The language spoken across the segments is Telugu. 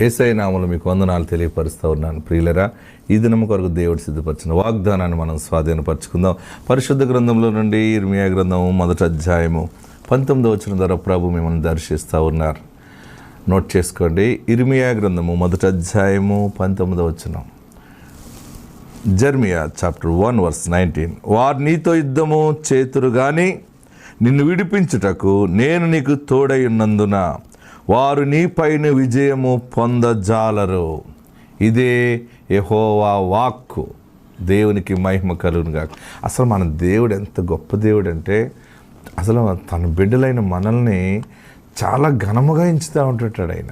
ఏసై నామలు మీకు వందనాలు తెలియపరుస్తూ ఉన్నాను. ప్రియులరా ఈ దినం కొరకు దేవుడు సిద్ధపరిచిన వాగ్దానాన్ని మనం స్వాధీనపరచుకుందాం. పరిశుద్ధ గ్రంథంలో నుండి ఇర్మియా గ్రంథము మొదటి అధ్యాయము పంతొమ్మిదో వచ్చిన ద్వారా ప్రభు మిమ్మల్ని దర్శిస్తూ ఉన్నారు. నోట్ చేసుకోండి. ఇర్మియా గ్రంథము మొదటి అధ్యాయము పంతొమ్మిదో వచ్చిన Jeremiah chapter one verse nineteen. వారు నీతో యుద్ధము చేతురు కానీ నిన్ను విడిపించుటకు నేను నీకు తోడై ఉన్నందున వారు నీపైన విజయము పొందజాలరు. ఇదే యహోవా వాక్కు. దేవునికి మహిమ కలుగునుగా అసలు మన దేవుడు ఎంత గొప్ప దేవుడు అంటే అసలు తన బిడ్డలైన మనల్ని చాలా ఘనముగా ఎంచుతూ ఉంటుంటాడు ఆయన.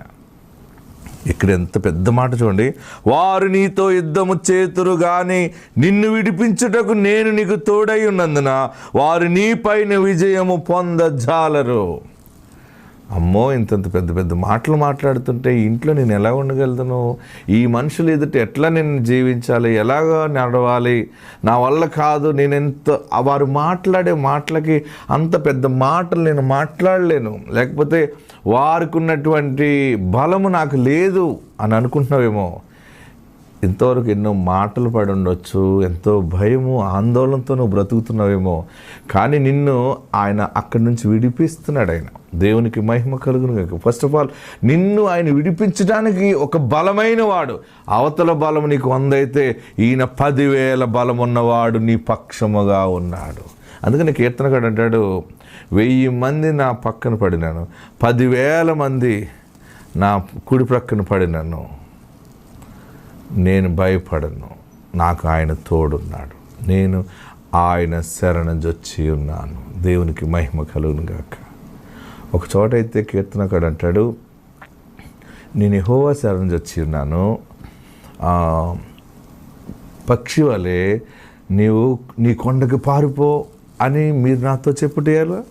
ఇక్కడ ఎంత పెద్ద మాట చూడండి. వారు నీతో యుద్ధము చేతురు కానీ నిన్ను విడిపించుటకు నేను నీకు తోడై ఉన్నందున వారు నీపైన విజయము పొందజాలరు. అమ్మో ఇంతంత పెద్ద పెద్ద మాటలు మాట్లాడుతుంటే ఇంట్లో నేను ఎలా ఉండగలుగుతాను? ఈ మనుషులు ఎదుట ఎట్లా నేను జీవించాలి? ఎలాగా నడవాలి? నా వల్ల కాదు నేను ఎంత వారు మాట్లాడే మాటలకి అంత పెద్ద మాటలు నేను మాట్లాడలేను. లేకపోతే వారికి ఉన్నటువంటి బలము నాకు లేదు అని అనుకుంటున్నావేమో. ఇంతవరకు ఎన్నో మాటలు పడి ఉండొచ్చు ఎంతో భయము ఆందోళనతో నువ్వు బ్రతుకుతున్నావేమో. కానీ నిన్ను ఆయన అక్కడి నుంచి విడిపిస్తున్నాడు ఆయన. దేవునికి మహిమ కలుగును ఫస్ట్ ఆఫ్ ఆల్ నిన్ను ఆయన విడిపించడానికి ఒక బలమైన వాడు. అవతల బలం నీకు వందైతే ఈయన పదివేల బలం ఉన్నవాడు నీ పక్షముగా ఉన్నాడు. అందుకని కీర్తనగాడు అంటాడు వెయ్యి మంది నా పక్కన పడినాను పదివేల మంది నా కుడి ప్రక్కన పడినాను. నేను భయపడను. నాకు ఆయన తోడున్నాడు. నేను ఆయన శరణజొచ్చి ఉన్నాను. దేవునికి మహిమ కలుగును గాక. ఒక చోట అయితే కీర్తనకాడు అంటాడు నేను ఎహోవా శరణజొచ్చి ఉన్నాను. పక్షి వలె నీవు నీ కొండకు పారిపో అని మీరు నాతో చెప్పుటేయాలా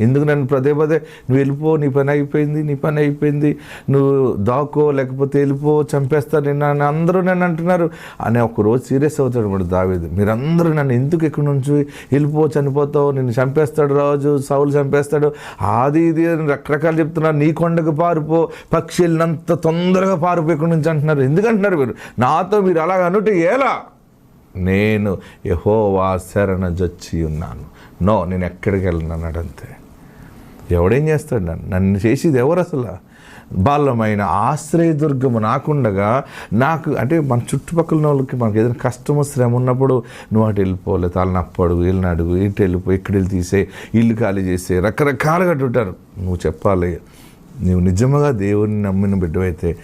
ఎందుకు నన్ను పదే పదే నువ్వు వెళ్ళిపో నీ పని అయిపోయింది నీ పని అయిపోయింది నువ్వు దాకో లేకపోతే వెళ్ళిపో చంపేస్తా నిన్ను అందరూ నన్ను అంటున్నారు. అని ఒకరోజు సీరియస్ అవుతాడు మరి దావేది. మీరందరూ నన్ను ఎందుకు ఎక్కడి నుంచి వెళ్ళిపో చనిపోతావు నిన్ను చంపేస్తాడు రాజు సౌలు చంపేస్తాడు అది ఇది అని రకరకాలు చెప్తున్నారు. నీ కొండకు పారిపో పక్షి వెళ్ళినంత తొందరగా పారిపో ఎక్కడి నుంచి అంటున్నారు. ఎందుకంటున్నారు మీరు నాతో మీరు అలాగ అనుటే ఎలా? నేను యహోవా శరణ జొచ్చి ఉన్నాను. నో నేను ఎక్కడికి వెళ్ళను అంతే ఎవడేం చేస్తాడు నన్ను? నన్ను చేసేది ఎవరు అసలు? బాలమైన ఆశ్రయదుర్గము నాకుండగా నాకు అంటే మన చుట్టుపక్కల ఉన్న వాళ్ళకి మనకి ఏదైనా కష్టము శ్రమ ఉన్నప్పుడు నువ్వు అటు వెళ్ళిపోలే తలనప్పు అడుగు వెళ్ళిన అడుగు ఇటు వెళ్ళిపో ఇక్కడ వెళ్ళి తీసే ఇల్లు ఖాళీ చేసే రకరకాలుగా ఉంటారు. నువ్వు చెప్పాలి. నువ్వు నిజముగా దేవుడిని నమ్మిన బిడ్డవైతే